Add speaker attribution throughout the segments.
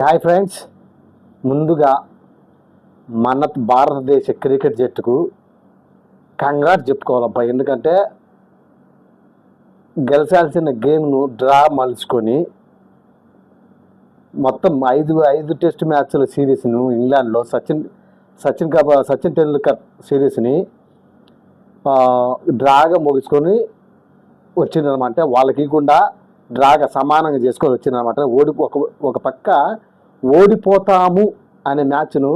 Speaker 1: Hi friends. ముందుగా మన భారతదేశ క్రికెట్ జట్టుకు కంగారు చెప్పుకోవాలబ్బా. ఎందుకంటే గెలిచాల్సిన గేమ్ను డ్రా మలుచుకొని మొత్తం ఐదు ఐదు టెస్ట్ మ్యాచ్ల సిరీస్ను ఇంగ్లాండ్లో సచిన్ సచిన్ కప్ సచిన్ టెండూల్కర్ సిరీస్ని డ్రాగా ముగించుకొని వచ్చిందనమాట వాళ్ళకి కూడా డ్రాగా సమానంగా చేసుకొని వచ్చిందనమాట ఓడి ఒక ఒక పక్క ఓడిపోతాము అనే మ్యాచ్ను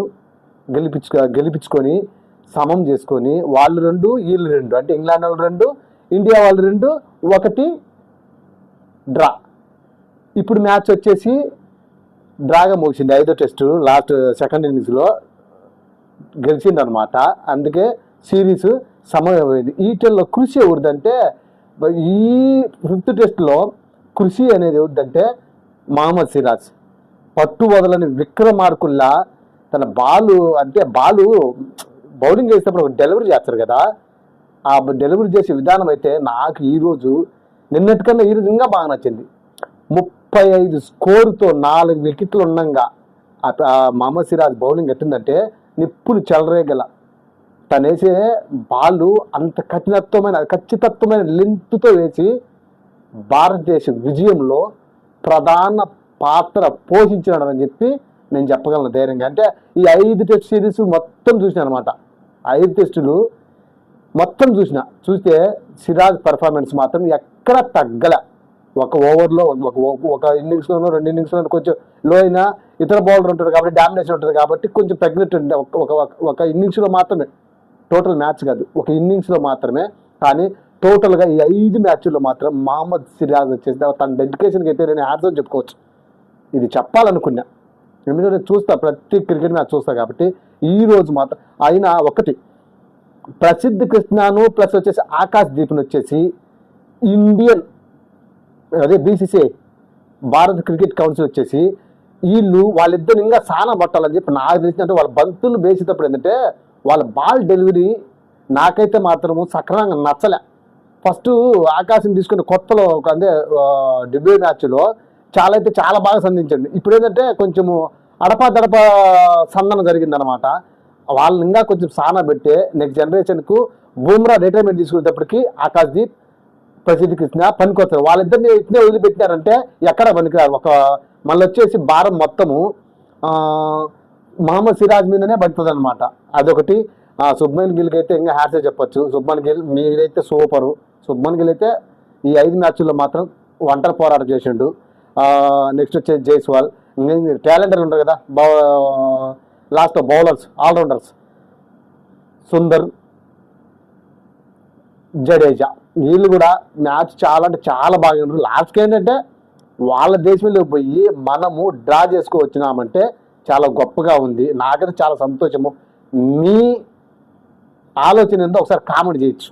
Speaker 1: గెలిపించుకో గెలిపించుకొని సమం చేసుకొని వాళ్ళు రెండు వీళ్ళు రెండు. అంటే ఇంగ్లాండ్ వాళ్ళు రెండు ఇండియా వాళ్ళు రెండు ఒకటి డ్రా. ఇప్పుడు మ్యాచ్ వచ్చేసి డ్రాగా ముగిసింది. ఐదో టెస్ట్ లాస్ట్ సెకండ్ ఇన్నింగ్స్లో గెలిచిందనమాట అందుకే సిరీస్ సమయమైంది. ఈటల్లో కృషి ఎవరిదంటే ఈ ఫిఫ్త్ టెస్ట్లో కృషి అనేది ఎవరిదంటే మహమ్మద్ సిరాజ్. పట్టు వదలని విక్రమార్కుల్లా తన బాలు అంటే బాలు బౌలింగ్ చేసేటప్పుడు ఒక డెలివరీ చేస్తారు కదా. ఆ డెలివరీ చేసే విధానం అయితే నాకు ఈరోజు నిన్నటికన్నా ఈరోజు ఇంకా బాగా నచ్చింది. ముప్పై ఐదు స్కోరుతో నాలుగు వికెట్లు ఉండగా మహమ్మద్ సిరాజ్ బౌలింగ్ ఎట్టిందంటే నిప్పులు చెలరేగల. తను వేసే బాలు అంత కఠినత్వమైన ఖచ్చితత్వమైన లెంత్తో వేసి భారతదేశ విజయంలో ప్రధాన పాత్ర పోషించినాడు అని చెప్పి నేను చెప్పగలను ధైర్యంగా. అంటే ఈ ఐదు టెస్ట్ సిరీస్ మొత్తం చూసిన అనమాట ఐదు టెస్టులు మొత్తం చూసిన. చూస్తే సిరాజ్ పర్ఫార్మెన్స్ మాత్రం ఎక్కడ తగ్గల. ఒక ఓవర్లో ఒక ఒక ఇన్నింగ్స్లోనో రెండు ఇన్నింగ్స్లోనో కొంచెం లో అయినా ఇతర బౌలర్ ఉంటారు కాబట్టి డామినేషన్ ఉంటుంది కాబట్టి కొంచెం తగ్గినట్టు ఉంది. ఒక ఒక ఇన్నింగ్స్లో మాత్రమే. టోటల్ మ్యాచ్ కాదు. ఒక ఇన్నింగ్స్లో మాత్రమే. కానీ టోటల్గా ఈ ఐదు మ్యాచ్ల్లో మాత్రం మహమ్మద్ సిరాజ్ వచ్చేసి తన డెడికేషన్కి అయితే నేను యాడ్స్ చెప్పుకోవచ్చు. ఇది చెప్పాలనుకున్నా. ఎందుకంటే చూస్తా ప్రతి క్రికెట్ మ్యాచ్ చూస్తా కాబట్టి ఈ రోజు మాత్రం అయినా ఒకటి. ప్రసిద్ధ కృష్ణను ప్లస్ వచ్చేసి ఆకాశ్ దీప్ని వచ్చేసి ఇండియన్ అదే బీసీసీఐ భారత క్రికెట్ కౌన్సిల్ వచ్చేసి వీళ్ళు వాళ్ళిద్దరు ఇంకా సానా పట్టాలని చెప్పి నాకు తెలిసినట్టు వాళ్ళ బంతులు వేసేటప్పుడు ఏంటంటే వాళ్ళ బాల్ డెలివరీ నాకైతే మాత్రము సక్రమంగా నచ్చలే. ఫస్ట్ ఆకాశం తీసుకున్న కొత్తలో ఒక అంటే డెబ్యూ మ్యాచ్లో చాలా అయితే చాలా బాగా సంధించండి. ఇప్పుడు ఏంటంటే కొంచెము అడపా దడప సందన జరిగిందనమాట వాళ్ళని ఇంకా కొంచెం సానా పెట్టే నెక్స్ట్ జనరేషన్కు బూమ్రా రిటైర్మెంట్ తీసుకునేటప్పటికి ఆకాశ్దీప్ ప్రసిద్ధి కృష్ణ పనికొస్తారు వాళ్ళిద్దరిని ఇట్నే వదిలిపెట్టినారంటే ఎక్కడ పనికిరారు ఒక మళ్ళీ వచ్చేసి భారం మొత్తము మహమ్మద్ సిరాజ్ మీదనే పడుతుంది అనమాట అదొకటి. ఆ, శుభ్మన్ గిల్కి అయితే ఇంకా హ్యాట్సే చెప్పొచ్చు. శుభ్మన్ గిల్ మీరైతే సూపరు. శుభ్మన్ గిల్ అయితే ఈ ఐదు మ్యాచ్ల్లో మాత్రం ఒంటరి పోరాటం చేసిండు. నెక్స్ట్ వచ్చేసి జైస్వాల్. టాలెంటర్ ఉంటారు కదా బౌ last bowlers all-rounders Sundar Jadeja. వీళ్ళు కూడా మ్యాచ్ చాలా అంటే చాలా బాగా ఉన్నారు లాస్ట్కి ఏంటంటే వాళ్ళ దేశంలో పోయి మనము డ్రా చేసుకోవచ్చినామంటే చాలా గొప్పగా ఉంది. నాకైతే చాలా సంతోషము. మీ ఆలోచన ఏందో ఒకసారి కామెంట్ చేయొచ్చు.